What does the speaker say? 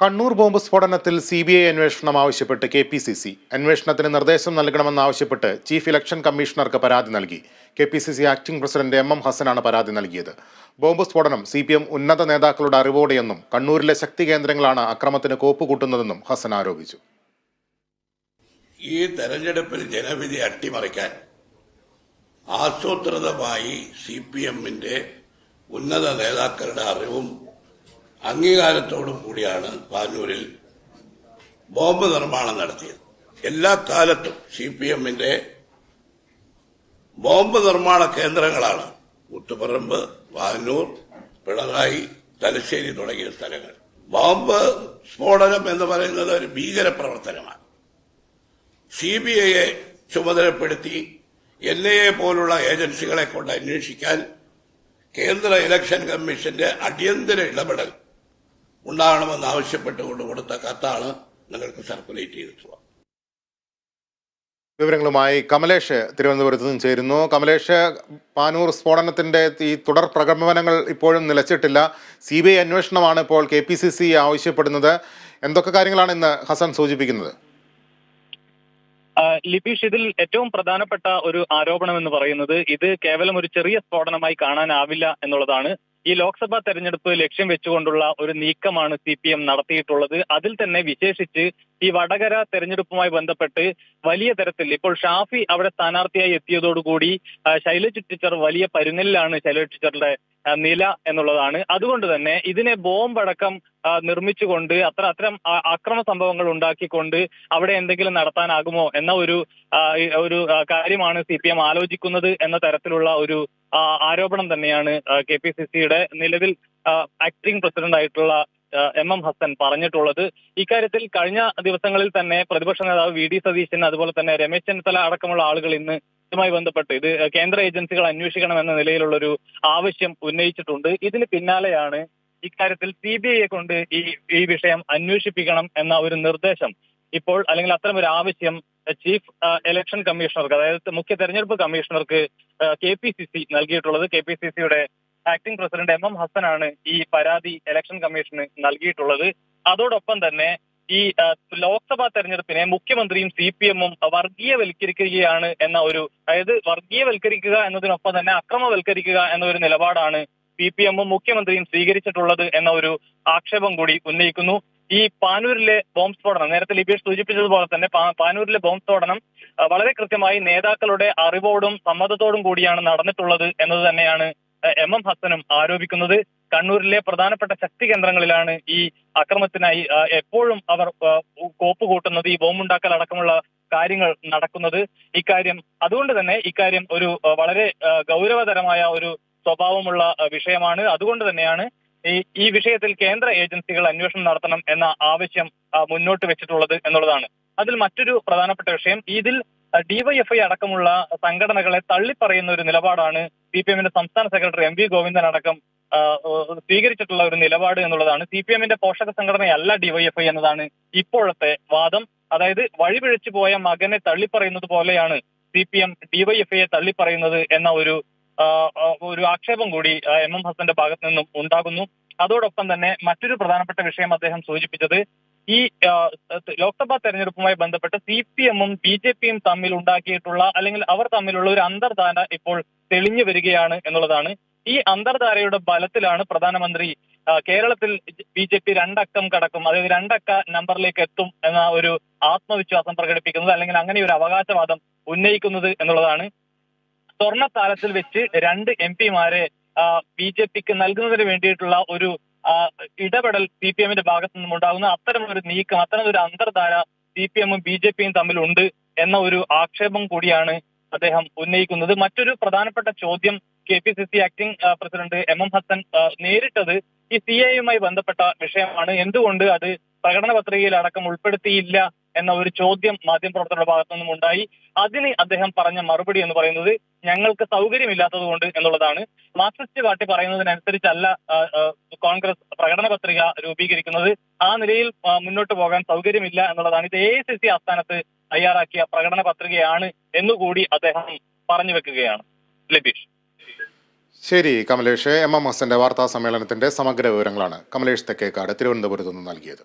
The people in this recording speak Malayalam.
കണ്ണൂർ ബോംബ് സ്ഫോടനത്തിൽ സി ബി ഐ അന്വേഷണം ആവശ്യപ്പെട്ട് കെ പി സി സി. അന്വേഷണത്തിന് നിർദ്ദേശം നൽകണമെന്നാവശ്യപ്പെട്ട് ചീഫ് ഇലക്ഷൻ കമ്മീഷണർക്ക് പരാതി നൽകി. K P C C acting president M M ഹസനാണ് പരാതി നൽകിയത്. ബോംബ് സ്ഫോടനം സി പി എം ഉന്നത നേതാക്കളുടെ അറിവോടെയെന്നും കണ്ണൂരിലെ ശക്തി കേന്ദ്രങ്ങളാണ് അക്രമത്തിന് കോപ്പുകൂട്ടുന്നതെന്നും ഹസൻ ആരോപിച്ചു. ഈ തെരഞ്ഞെടുപ്പിൽ ജനവിധി അട്ടിമറിക്കാൻ ആസൂത്രിതമായി സി പി എമ്മിന്റെ ഉന്നത നേതാക്കളുടെ അറിവും അംഗീകാരത്തോടും കൂടിയാണ് പാനൂരിൽ ബോംബ് നിർമ്മാണം നടത്തിയത്. എല്ലാ കാലത്തും സി പി എമ്മിന്റെ ബോംബ് നിർമ്മാണ കേന്ദ്രങ്ങളാണ് കുത്തുപറമ്പ് പാനൂർ പിണറായി തലശ്ശേരി തുടങ്ങിയ സ്ഥലങ്ങൾ. ബോംബ് സ്ഫോടനം എന്ന് പറയുന്നത് ഒരു ഭീകര പ്രവർത്തനമാണ് സി ബി ഐയെ ചുമതലപ്പെടുത്തി എൻ ഐ എ പോലുള്ള ഏജൻസികളെ കൊണ്ട് അന്വേഷിക്കാൻ കേന്ദ്ര ഇലക്ഷൻ കമ്മീഷന്റെ അടിയന്തര ഇടപെടൽ ഉണ്ടാകണമെന്ന് ആവശ്യപ്പെട്ടുകൊണ്ട് കൊടുത്ത കത്താണ് നിങ്ങൾക്ക് സർക്കുലേറ്റ് ചെയ്തിട്ടുള്ളത് വിവരങ്ങളുമായി കമലേഷ് തിരുവനന്തപുരത്ത് നിന്ന് ചേരുന്നു. കമലേഷ് പാനൂർ സ്ഫോടനത്തിന്റെ ഈ തുടർ പ്രകമ്പനങ്ങൾ ഇപ്പോഴും നിലച്ചിട്ടില്ല. സി ബി ഐ അന്വേഷണമാണ് ഇപ്പോൾ കെ പി സി സി ആവശ്യപ്പെടുന്നത്. എന്തൊക്കെ കാര്യങ്ങളാണ് ഇന്ന് ഹസൻ സൂചിപ്പിക്കുന്നത്? ലിബീഷ് ഇതിൽ ഏറ്റവും പ്രധാനപ്പെട്ട ഒരു ആരോപണം എന്ന് പറയുന്നത് ഇത് കേവലം ഒരു ചെറിയ സ്ഫോടനമായി കാണാനാവില്ല എന്നുള്ളതാണ് ഈ ലോക്സഭാ തെരഞ്ഞെടുപ്പ് ലക്ഷ്യം വെച്ചുകൊണ്ടുള്ള ഒരു നീക്കമാണ് സി പി എം നടത്തിയിട്ടുള്ളത്. അതിൽ തന്നെ വിശേഷിച്ച് ഈ വടകര തെരഞ്ഞെടുപ്പുമായി ബന്ധപ്പെട്ട് വലിയ തരത്തിൽ ഇപ്പോൾ ഷാഫി അവിടെ സ്ഥാനാർത്ഥിയായി എത്തിയതോടുകൂടി ശൈലജ ടീച്ചർ വലിയ പരുങ്ങലിലാണ് ശൈലജ് ടീച്ചറുടെ നില എന്നുള്ളതാണ്. അതുകൊണ്ട് തന്നെ ഇതിനെ ബോംബടക്കം നിർമ്മിച്ചുകൊണ്ട് അത്ര അത്തരം അക്രമ സംഭവങ്ങൾ ഉണ്ടാക്കിക്കൊണ്ട് അവിടെ എന്തെങ്കിലും നടത്താനാകുമോ എന്ന ഒരു ഒരു കാര്യമാണ് സി പി എം ആലോചിക്കുന്നത് എന്ന തരത്തിലുള്ള ഒരു ആരോപണം തന്നെയാണ് കെ പി സി സിയുടെ നിലവിൽ ആക്ടിംഗ് പ്രസിഡന്റ് ആയിട്ടുള്ള എം എം ഹസൻ പറഞ്ഞിട്ടുള്ളത്. ഇക്കാര്യത്തിൽ കഴിഞ്ഞ ദിവസങ്ങളിൽ തന്നെ പ്രതിപക്ഷ നേതാവ് വി ഡി സതീശൻ അതുപോലെ തന്നെ രമേശ് ചെന്നിത്തല അടക്കമുള്ള ആളുകൾ ഇന്ന് ഇതുമായി ബന്ധപ്പെട്ട് ഇത് കേന്ദ്ര ഏജൻസികൾ അന്വേഷിക്കണം എന്ന നിലയിലുള്ള ഒരു ആവശ്യം ഉന്നയിച്ചിട്ടുണ്ട്. ഇതിന് പിന്നാലെയാണ് ഇക്കാര്യത്തിൽ സി ബി ഐയെ കൊണ്ട് ഈ ഈ വിഷയം അന്വേഷിപ്പിക്കണം എന്ന ഒരു നിർദ്ദേശം. ഇപ്പോൾ അല്ലെങ്കിൽ അത്തരം ഒരു ആവശ്യം ചീഫ് ഇലക്ഷൻ കമ്മീഷണർക്ക് അതായത് മുഖ്യ തെരഞ്ഞെടുപ്പ് കമ്മീഷണർക്ക് കെ പി സി സി നൽകിയിട്ടുള്ളത്. കെ പി സി സിയുടെ ആക്ടിംഗ് പ്രസിഡന്റ് എം എം ഹസനാണ് ഈ പരാതി ഇലക്ഷൻ കമ്മീഷന് നൽകിയിട്ടുള്ളത്. അതോടൊപ്പം തന്നെ ഈ ലോക്സഭാ തെരഞ്ഞെടുപ്പിനെ മുഖ്യമന്ത്രിയും സി പി എമ്മും വർഗീയവൽക്കരിക്കുകയാണ് എന്ന ഒരു അതായത് വർഗീയവൽക്കരിക്കുക എന്നതിനൊപ്പം തന്നെ അക്രമവൽക്കരിക്കുക എന്ന ഒരു നിലപാടാണ് സി പി എമ്മും മുഖ്യമന്ത്രിയും സ്വീകരിച്ചിട്ടുള്ളത് എന്ന ഒരു ആക്ഷേപം കൂടി ഉന്നയിക്കുന്നു. ഈ പാനൂരിലെ ബോംബ് സ്ഫോടനം നേരത്തെ ലിബീഷ് സൂചിപ്പിച്ചതുപോലെ തന്നെ പാനൂരിലെ ബോംബ് സ്ഫോടനം വളരെ കൃത്യമായി നേതാക്കളുടെ അറിവോടും സമ്മതത്തോടും കൂടിയാണ് നടന്നിട്ടുള്ളത് എന്നത് തന്നെയാണ് എം എം ഹസനും ആരോപിക്കുന്നത്. കണ്ണൂരിലെ പ്രധാനപ്പെട്ട ശക്തി കേന്ദ്രങ്ങളിലാണ് ഈ അക്രമത്തിനായി എപ്പോഴും അവർ കോപ്പ് കൂട്ടുന്നത് ഈ ബോംബുണ്ടാക്കൽ അടക്കമുള്ള കാര്യങ്ങൾ നടക്കുന്നത്. ഇക്കാര്യം അതുകൊണ്ട് തന്നെ ഇക്കാര്യം ഒരു വളരെ ഗൗരവതരമായ ഒരു സ്വഭാവമുള്ള വിഷയമാണ്. അതുകൊണ്ട് തന്നെയാണ് ഈ ഈ വിഷയത്തിൽ കേന്ദ്ര ഏജൻസികൾ അന്വേഷണം നടത്തണം എന്ന ആവശ്യം മുന്നോട്ട് വെച്ചിട്ടുള്ളത് എന്നുള്ളതാണ്. അതിൽ മറ്റൊരു പ്രധാനപ്പെട്ട വിഷയം ഇതിൽ ഡിവൈഎഫ്ഐ അടക്കമുള്ള സംഘടനകളെ തള്ളിപ്പറയുന്ന ഒരു നിലപാടാണ് സി പി എമ്മിന്റെ സംസ്ഥാന സെക്രട്ടറി എം വി ഗോവിന്ദൻ അടക്കം സ്വീകരിച്ചിട്ടുള്ള ഒരു നിലപാട് എന്നുള്ളതാണ് സി പി എമ്മിന്റെ പോഷക സംഘടനയല്ല ഡിവൈഎഫ്ഐ എന്നതാണ് ഇപ്പോഴത്തെ വാദം. അതായത് വഴിപിഴച്ചു പോയ മകനെ തള്ളിപ്പറയുന്നത് പോലെയാണ് സി പി എം ഡിവൈഎഫ്ഐയെ തള്ളിപ്പറയുന്നത് എന്ന ഒരു ഒരു ആക്ഷേപം കൂടി എം എം ഹസന്റെ ഭാഗത്ത് നിന്നും ഉണ്ടാകുന്നു. അതോടൊപ്പം തന്നെ മറ്റൊരു പ്രധാനപ്പെട്ട വിഷയം അദ്ദേഹം സൂചിപ്പിച്ചത് ഈ ലോക്സഭാ തെരഞ്ഞെടുപ്പുമായി ബന്ധപ്പെട്ട് സി പി എമ്മും ബി ജെ പിയും തമ്മിൽ ഉണ്ടാക്കിയിട്ടുള്ള അല്ലെങ്കിൽ അവർ തമ്മിലുള്ള ഒരു അന്തർധാര ഇപ്പോൾ തെളിഞ്ഞു വരികയാണ് എന്നുള്ളതാണ് ഈ അന്തർധാരയുടെ ബലത്തിലാണ് പ്രധാനമന്ത്രി കേരളത്തിൽ ബി ജെ പി രണ്ടക്കം കടക്കും. അതായത് രണ്ടക്ക നമ്പറിലേക്ക് എത്തും എന്ന ഒരു ആത്മവിശ്വാസം പ്രകടിപ്പിക്കുന്നത് അല്ലെങ്കിൽ അങ്ങനെ ഒരു അവകാശവാദം ഉന്നയിക്കുന്നത് എന്നുള്ളതാണ്. സ്വർണത്താലത്തിൽ വെച്ച് രണ്ട് എം പിമാരെ ബി ജെ പിക്ക് നൽകുന്നതിന് വേണ്ടിയിട്ടുള്ള ഒരു ഇടപെടൽ സി പി എമ്മിന്റെ ഭാഗത്തു നിന്നും ഉണ്ടാകുന്ന അത്തരം ഒരു നീക്കം അത്തരം ഒരു അന്തർധാര സി പി എമ്മും ബി ജെ പിയും തമ്മിലുണ്ട് എന്ന ഒരു ആക്ഷേപം കൂടിയാണ് അദ്ദേഹം ഉന്നയിക്കുന്നത്. മറ്റൊരു പ്രധാനപ്പെട്ട ചോദ്യം K P C C acting president M M Hasan നേരിട്ടത് ഈ സി ഐയുമായി ബന്ധപ്പെട്ട വിഷയമാണ്. എന്തുകൊണ്ട് അത് പ്രകടന പത്രികയിൽ അടക്കം ഉൾപ്പെടുത്തിയില്ല എന്ന ഒരു ചോദ്യം മാധ്യമപ്രവർത്തകരുടെ ഭാഗത്തു നിന്നും ഉണ്ടായി. അതിന് അദ്ദേഹം പറഞ്ഞ മറുപടി എന്ന് പറയുന്നത് ഞങ്ങൾക്ക് സൗകര്യമില്ലാത്തത് കൊണ്ട് എന്നുള്ളതാണ്. മാർക്സിസ്റ്റ് പാർട്ടി പറയുന്നതിനനുസരിച്ചല്ല കോൺഗ്രസ് പ്രകടന പത്രിക രൂപീകരിക്കുന്നത്. ആ നിലയിൽ മുന്നോട്ട് പോകാൻ സൗകര്യമില്ല എന്നുള്ളതാണ്. ഇത് എ സി സി ആസ്ഥാനത്ത് തയ്യാറാക്കിയ പ്രകടന പത്രികയാണ് എന്നുകൂടി അദ്ദേഹം പറഞ്ഞു വെക്കുകയാണ്. ലബീഷ്. ശരി കമലേഷ് എം എം ഹസന്റെ വാർത്താ സമ്മേളനത്തിന്റെ സമഗ്ര വിവരങ്ങളാണ് കമലേഷ് തെക്കേക്കാട് തിരുവനന്തപുരത്ത് നിന്ന് നൽകിയത്.